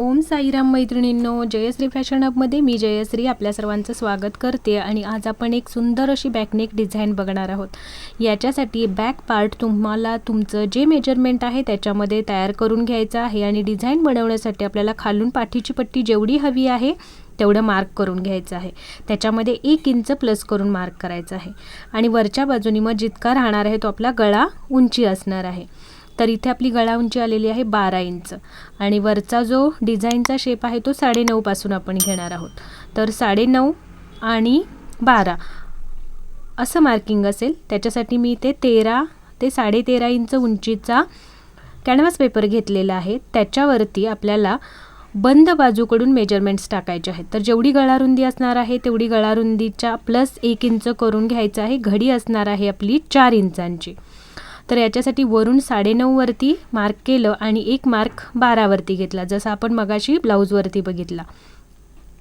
ओम साईराम मैत्रिणींनो जयश्री फॅशन अपमध्ये मी जयश्री आपल्या सर्वांचं स्वागत करते आणि आज आपण एक सुंदर अशी बॅकनेक डिझाईन बघणार आहोत. याच्यासाठी बॅक पार्ट तुम्हाला तुमचं जे मेजरमेंट आहे त्याच्यामध्ये तयार करून घ्यायचं आहे आणि डिझाईन बनवण्यासाठी आपल्याला खालून पाठीची पट्टी जेवढी हवी आहे तेवढं मार्क करून घ्यायचं आहे. त्याच्यामध्ये एक इंच प्लस करून मार्क करायचं आहे. आणि वरच्या बाजूनी मग जितका राहणार आहे तो आपला गळा उंची असणार आहे. तर इथे आपली गळा उंची आलेली आहे बारा इंच. आणि वरचा जो डिझाईनचा शेप आहे तो साडेनऊपासून आपण घेणार आहोत. तर साडेनऊ आणि बारा असं मार्किंग असेल. त्याच्यासाठी मी इथे तेरा ते साडेतेरा इंच उंचीचा कॅनव्हास पेपर घेतलेला आहे. त्याच्यावरती आपल्याला बंद बाजूकडून मेजरमेंट्स टाकायचे आहेत. तर जेवढी गळारुंदी असणार आहे तेवढी गळारुंदीच्या प्लस एक इंच करून घ्यायचं आहे. घडी असणार आहे आपली चार इंचांची. तर याच्यासाठी वरून साडेनऊवरती मार्क केलं आणि एक मार्क बारावरती घेतला. जसं आपण मगाशी ब्लाऊजवरती बघितला.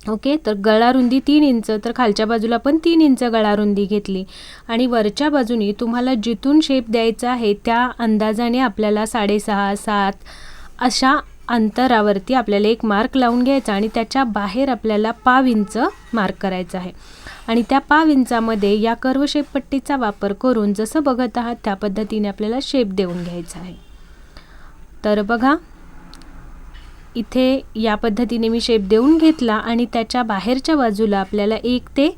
ओके तर गळारुंदी तीन इंच तर खालच्या बाजूला पण तीन इंच गळारुंदी घेतली. आणि वरच्या बाजूनी तुम्हाला जिथून शेप द्यायचा आहे त्या अंदाजाने आपल्याला साडेसहा सात अशा अंतरावरती आपल्याला एक मार्क लावून घ्यायचा आणि त्याच्या बाहेर आपल्याला पाव इंच मार्क करायचं आहे. आणि त्या पाव इंचामध्ये या कर्व शेपपट्टीचा वापर करून जसं बघत आहात त्या पद्धतीने आपल्याला शेप देऊन घ्यायचा आहे. तर बघा इथे या पद्धतीने मी शेप देऊन घेतला आणि त्याच्या बाहेरच्या बाजूला आपल्याला एक ते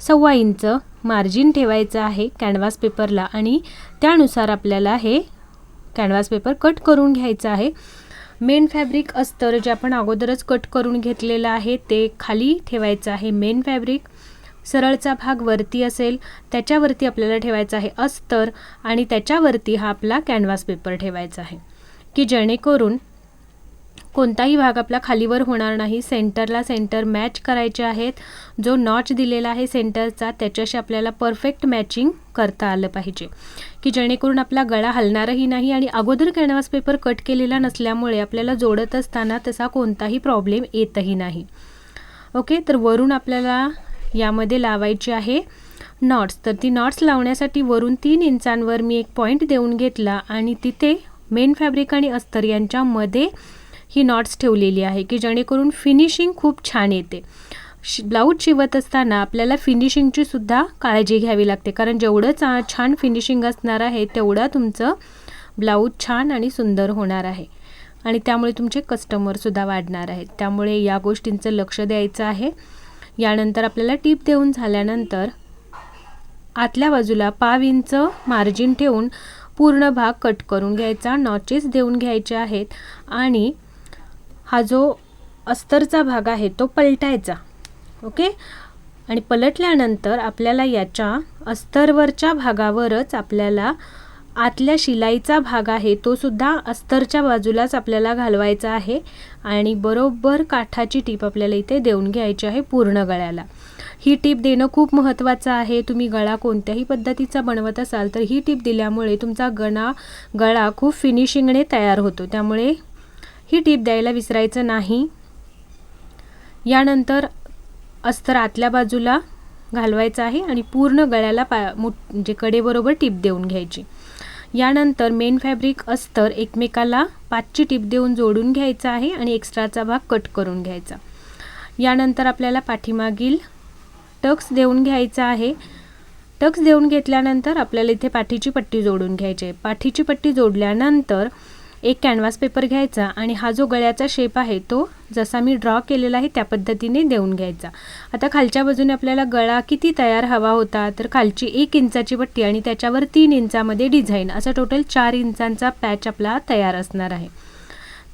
सव्वा इंच मार्जिन ठेवायचं आहे कॅनव्हास पेपरला आणि त्यानुसार आपल्याला हे कॅनव्हास पेपर कट करून घ्यायचं आहे. मेन फॅब्रिक अस्तर जे आपण अगोदरच कट करून घेतलेलं आहे ते खाली ठेवायचं आहे मेन फॅब्रिक सरळचा भाग वरती असेल त्याच्यावरती आपल्याला ठेवायचा आहे अस्तर आणि त्याच्यावरती हा आपला कॅनव्हास पेपर ठेवायचा आहे. की जेणेकरून कोणताही भाग आपला खालीवर होणार नाही सेंटरला सेंटर मॅच करायचे आहेत. जो नॉच दिलेला आहे सेंटरचा त्याच्याशी आपल्याला परफेक्ट मॅचिंग करता आलं पाहिजे. की जेणेकरून आपला गळा हलणारही नाही आणि अगोदर कॅनव्हास पेपर कट केलेला नसल्यामुळे आपल्याला जोडत असताना तसा कोणताही प्रॉब्लेम येतही नाही. ओके? तर वरून आपल्याला यामध्ये लावायची आहे नॉट्स. तर ती नॉट्स लावण्यासाठी वरून तीन इंचांवर मी एक पॉईंट देऊन घेतला आणि तिथे मेन फॅब्रिक आणि अस्तर यांच्यामध्ये ही नॉट्स ठेवलेली आहे की जेणेकरून फिनिशिंग खूप छान येते. शि ब्लाऊज शिवत असताना आपल्याला फिनिशिंगची सुद्धा काळजी घ्यावी लागते. कारण जेवढं चा छान फिनिशिंग असणार आहे तेवढं तुमचं ब्लाऊज छान आणि सुंदर होणार आहे. आणि त्यामुळे तुमचे कस्टमरसुद्धा वाढणार आहेत. त्यामुळे या गोष्टींचं लक्ष द्यायचं आहे. यानंतर आपल्याला टीप देऊन झाल्यानंतर आतल्या बाजूला पाव इंच मार्जिन ठेवून पूर्ण भाग कट करून घ्यायचा. नॉचेस देऊन घ्यायचे आहेत. आणि हा जो अस्तरचा भाग आहे तो पलटायचा. ओके? आणि पलटल्यानंतर आपल्याला याच्या अस्तरवरच्या भागावरच आपल्याला आतल्या शिलाईचा भाग आहे तो सुद्धा अस्तरच्या बाजूलाच आपल्याला घालवायचा आहे आणि बरोबर काठाची टीप आपल्याला इथे देऊन घ्यायची आहे पूर्ण गळ्याला. ही टीप देणं खूप महत्त्वाचं आहे. तुम्ही गळा कोणत्याही पद्धतीचा बनवत असाल तर ही टीप दिल्यामुळे तुमचा गणा गळा खूप फिनिशिंगने तयार होतो. त्यामुळे ही टीप द्यायला विसरायचं नाही. यानंतर अस्तर आतल्या बाजूला घालवायचं आहे आणि पूर्ण गळ्याला पा मु म्हणजे कडेबरोबर टीप देऊन घ्यायची. यानंतर मेन फॅब्रिक अस्तर एकमेकाला पाचची टीप देऊन जोडून घ्यायचा आहे आणि एक्स्ट्राचा भाग कट करून घ्यायचा. यानंतर आपल्याला पाठीमागील टक्स देऊन घ्यायचा आहे. टक्स देऊन घेतल्यानंतर आपल्याला इथे पाठीची पट्टी जोडून घ्यायची आहे. पाठीची पट्टी जोडल्यानंतर एक कॅनव्हास पेपर घ्यायचा आणि हा जो गळ्याचा शेप आहे तो जसा मी ड्रॉ केलेला आहे त्या पद्धतीने देऊन घ्यायचा. आता खालच्या बाजूने आपल्याला गळा किती तयार हवा होता तर खालची एक इंचाची पट्टी आणि त्याच्यावर तीन इंचामध्ये डिझाईन असं टोटल चार इंचांचा पॅच आपला तयार असणार आहे.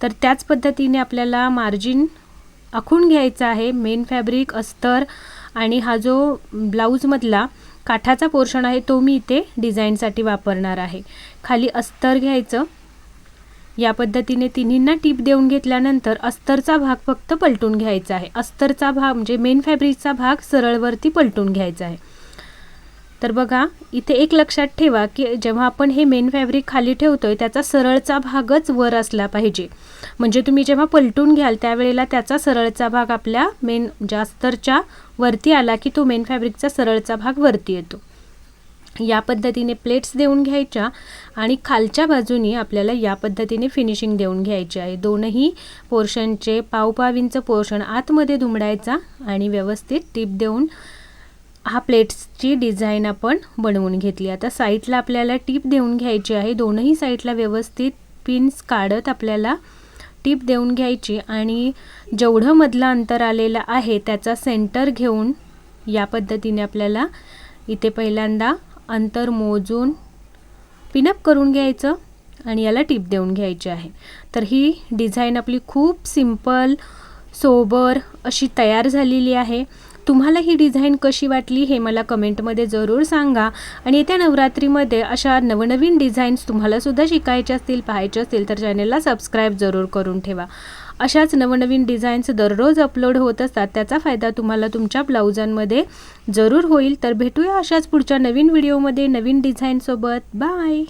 तर त्याच पद्धतीने आपल्याला मार्जिन आखून घ्यायचा आहे मेन फॅब्रिक अस्तर आणि हा जो ब्लाऊजमधला काठाचा पोर्शन आहे तो मी इथे डिझाईनसाठी वापरणार आहे. खाली अस्तर घ्यायचं या पद्धतीने तिन्हींना टीप देऊन घेतल्यानंतर अस्तरचा भाग फक्त पलटून घ्यायचा आहे. अस्तरचा भाग म्हणजे मेन फॅब्रिकचा भाग सरळवरती पलटून घ्यायचा आहे. तर बघा इथे एक लक्षात ठेवा की जेव्हा आपण हे मेन फॅब्रिक खाली ठेवतोय त्याचा सरळचा भागच वर असला पाहिजे. म्हणजे तुम्ही जेव्हा पलटून घ्याल त्यावेळेला त्याचा सरळचा भाग आपल्या मेन म्हणजे जास्तरच्या वरती आला की तो मेन फॅब्रिकचा सरळचा भाग वरती येतो. या पद्धतीने प्लेट्स देऊन घ्यायच्या आणि खालच्या बाजूनी आपल्याला या पद्धतीने फिनिशिंग देऊन घ्यायची आहे. दोनही पोर्शनचे पावपावींचं पोर्शन आतमध्ये दुमडायचा आणि व्यवस्थित टीप देऊन हा प्लेट्सची डिझाईन आपण बनवून घेतली. आता साईडला आपल्याला टीप देऊन घ्यायची आहे. दोनही साईडला व्यवस्थित पिन्स काढत आपल्याला टीप देऊन घ्यायची आणि जेवढं मधलं अंतर आलेलं आहे त्याचा सेंटर घेऊन या पद्धतीने आपल्याला इथे पहिल्यांदा अंतर मोजून पिनअप करून घ्यायचं आणि याला टिप देऊन घ्यायची आहे. तर ही डिझाईन आपली खूप सिंपल सोबर अशी तयार झालेली आहे. तुम्हाला ही डिझाईन कशी वाटली हे मला कमेंटमध्ये जरूर सांगा. आणि येत्या नवरात्रीमध्ये अशा नवनवीन डिझाईन्स तुम्हालासुद्धा शिकायच्या असतील पाहायच्या असतील तर चॅनलला सबस्क्राईब जरूर करून ठेवा. अशाच नवनवीन डिझाईन्स दररोज अपलोड होत असतात त्याचा फायदा तुम्हाला तुमच्या ब्लाउजांमध्ये जरूर होईल. तर भेटूया अशाच पुढच्या नवीन व्हिडिओमध्ये नवीन डिझाईनसोबत बाय!